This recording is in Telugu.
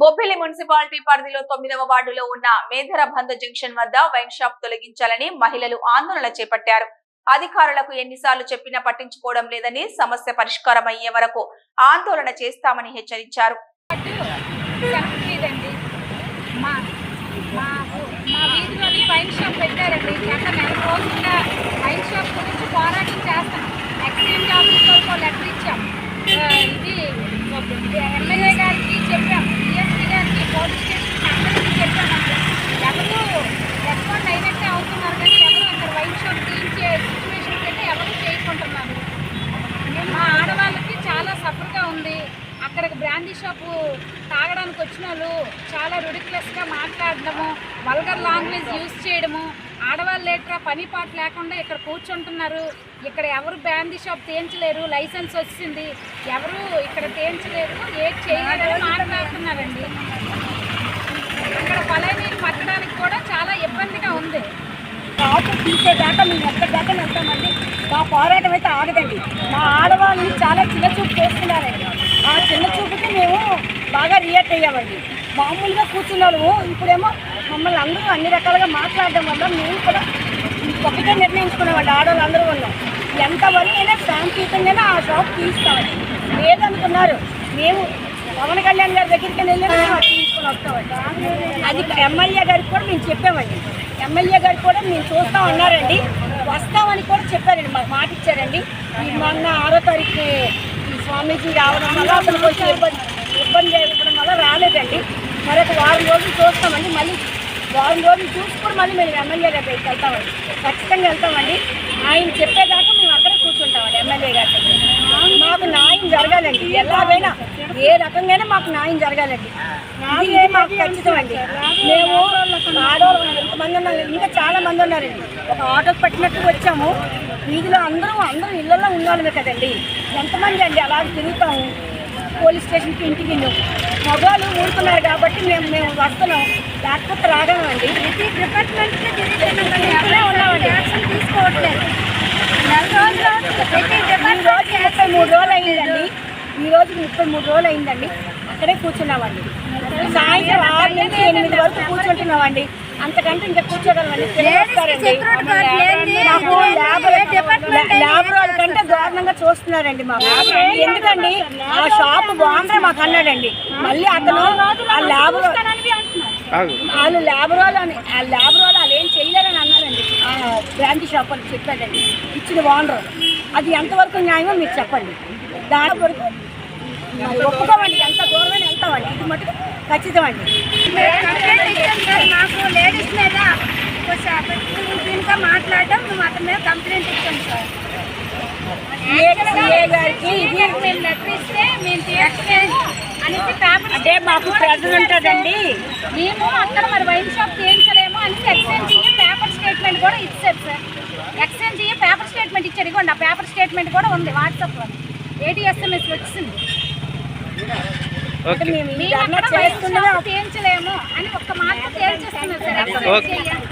బొబ్బిలి మున్సిపాలిటీ పరిధిలో తొమ్మిదవ వార్డులో ఉన్న మేధర బంధ జంక్షన్ వద్ద వైన్ షాప్ తొలగించాలని మహిళలు ఆందోళన చేపట్టారు. అధికారులకు ఎన్నిసార్లు చెప్పినా పట్టించుకోవడం లేదని సమస్య పరిష్కారం అయ్యే వరకు ఆందోళన చేస్తామని హెచ్చరించారు. లేదండి వైన్ షాప్ పెట్టారండి. వైన్ షాప్ గురించి ఇది ఎమ్మెల్యే గారికి చెప్పాం. పోలీస్ స్టేషన్ ఎవరు రెస్పాండ్ అయినట్టే అవుతున్నారు కానీ ఎవరు అక్కడ వైన్ షాప్ తీయించే సిచ్యువేషన్ అయితే ఎవరు చేయకుంటున్నారు మా ఆడవాళ్ళకి చాలా సఫర్గా ఉంది అక్కడికి బ్రాందీ షాపు తాగడానికి వచ్చిన వాళ్ళు చాలా రుడిక్లెస్గా మాట్లాడడము వల్గర్ లాంగ్వేజ్ యూజ్ చేయడము ఆడవాళ్ళు లేట్రా పని పాట లేకుండా ఇక్కడ కూర్చుంటున్నారు ఇక్కడ ఎవరు బ్రాందీ షాప్ తేంచలేరు లైసెన్స్ వచ్చింది ఎవరు ఇక్కడ తేంచలేరు ఏ చేయలేరు మాట్లాడుతున్నారండి అక్కడ పలాయి నీళ్ళు పట్టడానికి కూడా చాలా ఇబ్బందిగా ఉంది. ఆటో తీసేదాకా మేము ఎక్కడిదాకా వెళ్తామండి మా పోరాటం అయితే ఆగదండి. మా ఆడవాళ్ళని చాలా చిన్న చూపు చేస్తున్నారండి. ఆ చిన్న చూపుకి మేము బాగా రియాక్ట్ అయ్యామండి. మామూలుగా కూర్చున్నాము ఇప్పుడేమో మమ్మల్ని అందరూ అన్ని రకాలుగా మాట్లాడడం వల్ల మేము కూడా ఒకటే నిర్ణయించుకున్నామండి ఆడవాళ్ళు అందరూ ఉన్నాం ఎంతవరకు అయినా శాంతియుతంగానే ఆ షాప్ తీస్తామండి. లేదనుకున్నారు. మేము పవన్ కళ్యాణ్ గారి దగ్గరికి వెళ్ళి అది ఎమ్మెల్యే గారికి కూడా మేము చెప్పామండి. ఎమ్మెల్యే గారు కూడా మేము చూస్తా ఉన్నారండి వస్తామని కూడా చెప్పారండి. మాకు మాట ఇచ్చారండి. ఈ మొన్న ఆరో తారీఖు ఈ స్వామీజీ రావడం వల్ల అతను కొంచెం ఇబ్బంది ఇబ్బంది అయిపోవడం వల్ల రాలేదండి. మరొక వారం రోజులు చూస్తామండి. మళ్ళీ వారం రోజులు చూసుకుని మళ్ళీ మేము ఎమ్మెల్యే గారి దగ్గరికి వెళ్తామండి. ఖచ్చితంగా వెళ్తామండి. ఆయన చెప్పేదాకా మేము అక్కడే కూర్చుంటామండి. ఎమ్మెల్యే గారి దగ్గర మాకు న్యాయం జరగాలండి. ఎలాగైనా ఏ రకంగా మాకు న్యాయం జరగాలండి. ఇది మాకు ఖచ్చితం అండి. మేము ఆడవాళ్ళు ఎంతమంది ఉన్నారు. ఇంకా చాలా మంది ఉన్నారండి. ఒక ఆటోకి పట్టినట్టు వచ్చాము. వీధిలో అందరూ అందరూ ఇళ్ళల్లో ఉన్నవాళ్ళమే కదండి. ఎంతమంది అండి అలా తిరుగుతాము. పోలీస్ స్టేషన్కి ఇంటికి మగవాళ్ళు ఊరుకున్నారు కాబట్టి మేము మేము వస్తున్నాం. లేకపోతే రాగలమండి. ప్రతి డిపార్ట్మెంట్కి ఉన్నామండి యాక్షన్ తీసుకోవట్లేదు నెల రోజులు ప్రతి డిపార్ట్మెంట్ ముప్పై మూడు రోజులు అయిందండి ఈ రోజు ముప్పై మూడు రోజులు అయిందండి. అక్కడే కూర్చున్నామండి. సాయంత్రం ఆరు నుంచి ఎనిమిది వరకు కూర్చుంటున్నామండి. అంతకంటే ఇంకా కూర్చోగలమండి. రోడ్ కంటే దారుణంగా చూస్తున్నారండి మాకు ఎందుకండి? ఆ షాప్ బాగుంటే మాకు అన్నాడండి. మళ్ళీ అతను ఆ ల్యాబ్ వాళ్ళు ల్యాబ్ రోల్ అని ఆ ల్యాబ్ రోల్ వాళ్ళు ఏం చెయ్యాలని అన్నారండి. ఆ బ్రాంతి షాప్ అని చెప్పాడండి ఇచ్చిన ఓనర్ అది ఎంతవరకు న్యాయమో మీరు చెప్పండి. దాని వరకు మరి ఒప్పుకోమండి ఎంత దూరమైన వెళ్తామండి. ఇది మటుకు ఖచ్చితం అండి మాకు లేడీస్ మీద దీనిగా మాట్లాడడం మేము అతని మీద కంప్లైంట్ ఇచ్చాం సార్. అంటే మాకు ప్రెజర్ ఉంటుందండి. మేము అక్కడ మరి వైన్ షాప్ తీయించలేము అని ఎక్స్చేంజ్ పేపర్ స్టేట్మెంట్ కూడా ఇచ్చారు సార్. ఎక్స్చేంజ్ పేపర్ స్టేట్మెంట్ ఇచ్చారు. ఇవ్వండి ఆ పేపర్ స్టేట్మెంట్ కూడా ఉంది వాట్సాప్లో. ఏటీఎస్ఎంఎస్ వచ్చింది. తీయించలేము అని ఒక్క మాట తేల్చేస్తున్నారు సార్.